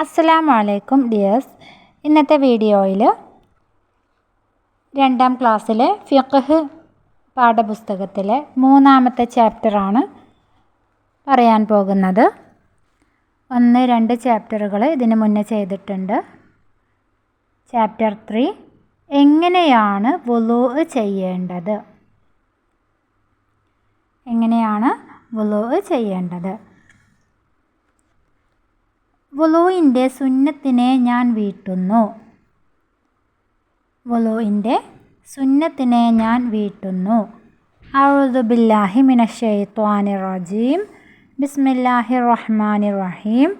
അസ്സലാമു അലൈക്കും ഡിയേഴ്സ്. ഇന്നത്തെ വീഡിയോയിൽ രണ്ടാം ക്ലാസ്സിലെ ഫിഖ് പാഠപുസ്തകത്തിലെ മൂന്നാമത്തെ ചാപ്റ്ററാണ് പറയാൻ പോകുന്നത്. ഒന്ന് രണ്ട് ചാപ്റ്ററുകൾ ഇതിനു മുന്നേ ചെയ്തിട്ടുണ്ട്. ചാപ്റ്റർ ത്രീ എങ്ങനെയാണ് വുലൂ ചെയ്യേണ്ടത്? എങ്ങനെയാണ് വുലൂ ചെയ്യേണ്ടത്? വുളുവിന്റെ സുന്നത്തിനെ ഞാൻ വീട്ടുന്നു. വുളുവിന്റെ സുന്നത്തിനെ ഞാൻ വീട്ടുന്നു. അഴുദു മിനഷേ ത്വാനി റജീം ബിസ്മില്ലാഹി റഹ്മാനി റഹീം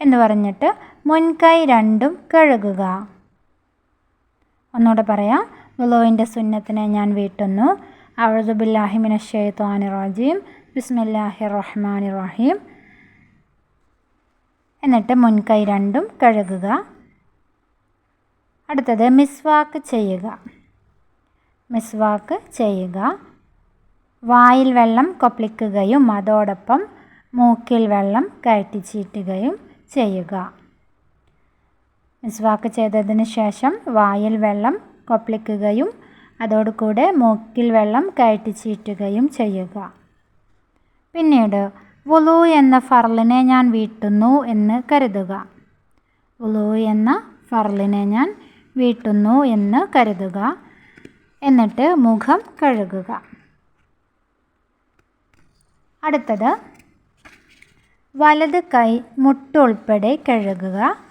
എന്ന് പറഞ്ഞിട്ട് മുൻകൈ രണ്ടും കഴുകുക. ഒന്നുകൂടെ പറയാം. വുളുവിന്റെ സുന്നത്തിനെ ഞാൻ വീട്ടുന്നു. അഴുദു ബില്ലാഹി മിനഷെയ്ത്വാനി റജീം ബിസ്മില്ലാഹി റഹ്മാനി റഹീം എന്നിട്ട് മുൻകൈ രണ്ടും കഴുകുക. അടുത്തത് മിസ്വാക്ക് ചെയ്യുക. മിസ്വാക്ക് ചെയ്യുക. വായിൽ വെള്ളം കൊപ്പിളിക്കുകയും അതോടൊപ്പം മൂക്കിൽ വെള്ളം കയറ്റി ചീറ്റുകയും ചെയ്യുക. മിസ്വാക്ക് ചെയ്തതിന് ശേഷം വായിൽ വെള്ളം കൊപ്പിളിക്കുകയും അതോടുകൂടെ മൂക്കിൽ വെള്ളം കയറ്റി ചീറ്റുകയും ചെയ്യുക. പിന്നീട് വുളു എന്ന ഫർലിനെ ഞാൻ വീട്ടുന്നു എന്ന് കരുതുക. വുളു എന്ന ഫർലിനെ ഞാൻ വീട്ടുന്നു എന്ന് കരുതുക. എന്നിട്ട് മുഖം കഴുകുക. അടുത്തത്. വലത് കൈ മുട്ടുൾപ്പെടെ കഴുകുക.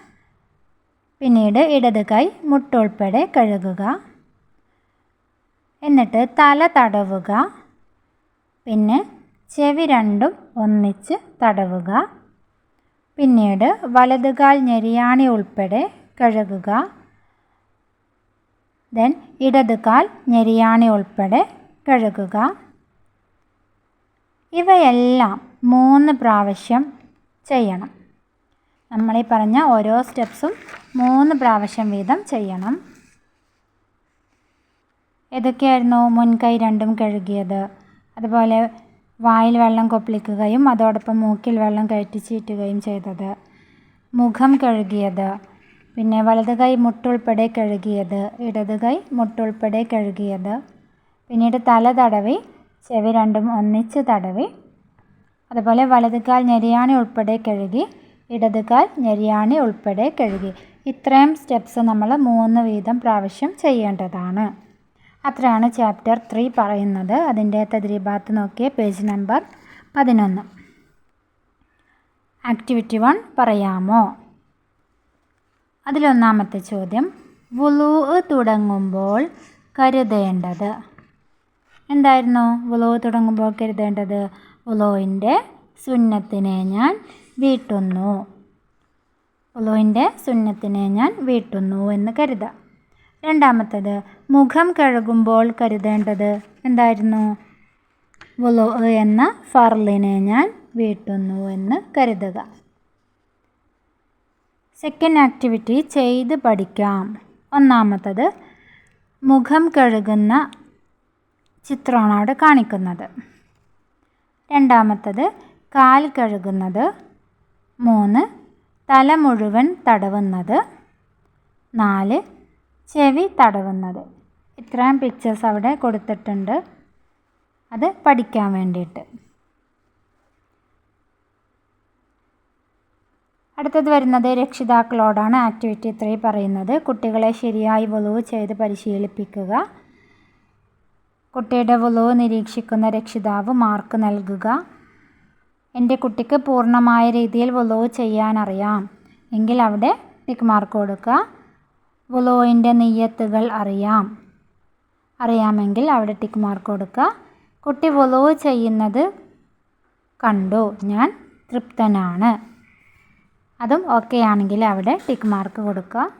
പിന്നീട് ഇടത് കൈ മുട്ടുൾപ്പെടെ കഴുകുക. എന്നിട്ട് തല തടവുക. പിന്നെ ചെവി രണ്ടും ഒന്നിച്ച് തടവുക. പിന്നീട് വലതുകാൽ ഞെരിയാണി ഉൾപ്പെടെ കഴുകുക. ദെൻ ഇടതുകാൽ ഞെരിയാണി ഉൾപ്പെടെ കഴുകുക. ഇവയെല്ലാം മൂന്ന് പ്രാവശ്യം ചെയ്യണം. നമ്മളീ പറഞ്ഞ ഓരോ സ്റ്റെപ്സും മൂന്ന് പ്രാവശ്യം വീതം ചെയ്യണം. ഏതൊക്കെയായിരുന്നു മുൻകൈ രണ്ടും കഴുകിയത്? അതുപോലെ വായിൽ വെള്ളം കൊപ്പളിക്കുകയും അതോടൊപ്പം മൂക്കിൽ വെള്ളം കയറ്റിച്ചീറ്റുകയും ചെയ്തത്. മുഖം കഴുകിയത്. പിന്നെ വലത് കൈ മുട്ടുൾപ്പെടെ കഴുകിയത്. ഇടത് കൈ മുട്ടുൾപ്പെടെ കഴുകിയത്. പിന്നീട് തല തടവി ചെവി രണ്ടും ഒന്നിച്ച് തടവി. അതുപോലെ വലത് കാൽ ഞെരിയാണി ഉൾപ്പെടെ കഴുകി ഇടത് കാൽ ഞെരിയാണി ഉൾപ്പെടെ കഴുകി. ഇത്രയും സ്റ്റെപ്സ് നമ്മൾ മൂന്ന് വീതം പ്രാവശ്യം ചെയ്യേണ്ടതാണ്. അത്രയാണ് ചാപ്റ്റർ ത്രീ പറയുന്നത്. അതിന്റെ തദ്രീബാത്ത് നോക്കിയ പേജ് നമ്പർ പതിനൊന്ന്. ആക്ടിവിറ്റി വൺ പറയാമോ? അതിലൊന്നാമത്തെ ചോദ്യം വുളു തുടങ്ങുമ്പോൾ കരുതേണ്ടത്? എന്തായിരുന്നു? വുളു തുടങ്ങുമ്പോൾ കരുതേണ്ടത്? വുളുവിന്റെ സുന്നത്തിനെ ഞാൻ വീട്ടുന്നു. വുളുവിന്റെ സുന്നത്തിനെ ഞാൻ വീട്ടുന്നു എന്ന് കരുതാം. രണ്ടാമത്തത് മുഖം കഴുകുമ്പോൾ കരുതേണ്ടത് എന്തായിരുന്നു? വുലോ എന്ന ഫർലിനെ ഞാൻ വീട്ടുന്നു എന്ന് കരുതുക. സെക്കൻഡ് ആക്ടിവിറ്റി ചെയ്ത് പഠിക്കാം. ഒന്നാമത്തത് മുഖം കഴുകുന്ന ചിത്രമാണ് അവിടെ കാണിക്കുന്നത്. രണ്ടാമത്തത് കാൽ കഴുകുന്നത്. മൂന്ന് തല മുഴുവൻ തടവുന്നത്. നാല് ചെവി തടവുന്നത്. ഇത്രയും പിക്ചേഴ്സ് അവിടെ കൊടുത്തിട്ടുണ്ട്. അത് പഠിക്കാൻ വേണ്ടിയിട്ട്. അടുത്തത് വരുന്നത് രക്ഷിതാക്കളോടാണ് ആക്ടിവിറ്റി ത്രീ പറയുന്നത്. കുട്ടികളെ ശരിയായി വലുവ് ചെയ്ത് പരിശീലിപ്പിക്കുക. കുട്ടിയുടെ വലുവ് നിരീക്ഷിക്കുന്ന രക്ഷിതാവ് മാർക്ക് നൽകുക. എന്റെ കുട്ടിക്ക് പൂർണമായ രീതിയിൽ വലുവ് ചെയ്യാനറിയാം. എങ്കിൽ അവിടെ ടിക്ക് മാർക്ക് കൊടുക്കുക. വുളോയിന്റെ നെയ്യത്തുകൾ അറിയാം. അറിയാമെങ്കിൽ അവിടെ ടിക്ക് മാർക്ക് കൊടുക്കുക. കുട്ടി വുളോ ചെയ്യുന്നത് കണ്ടു. ഞാൻ തൃപ്തനാണ്. അതും ഓക്കെ ആണെങ്കിൽ അവിടെ ടിക്ക് മാർക്ക് കൊടുക്കുക.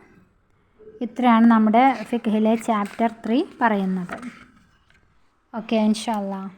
ഇത്രയാണ് നമ്മുടെ ഫിഖിലെ ചാപ്റ്റർ ത്രീ പറയുന്നത്. ഓക്കെ ഇൻഷാല്ലാ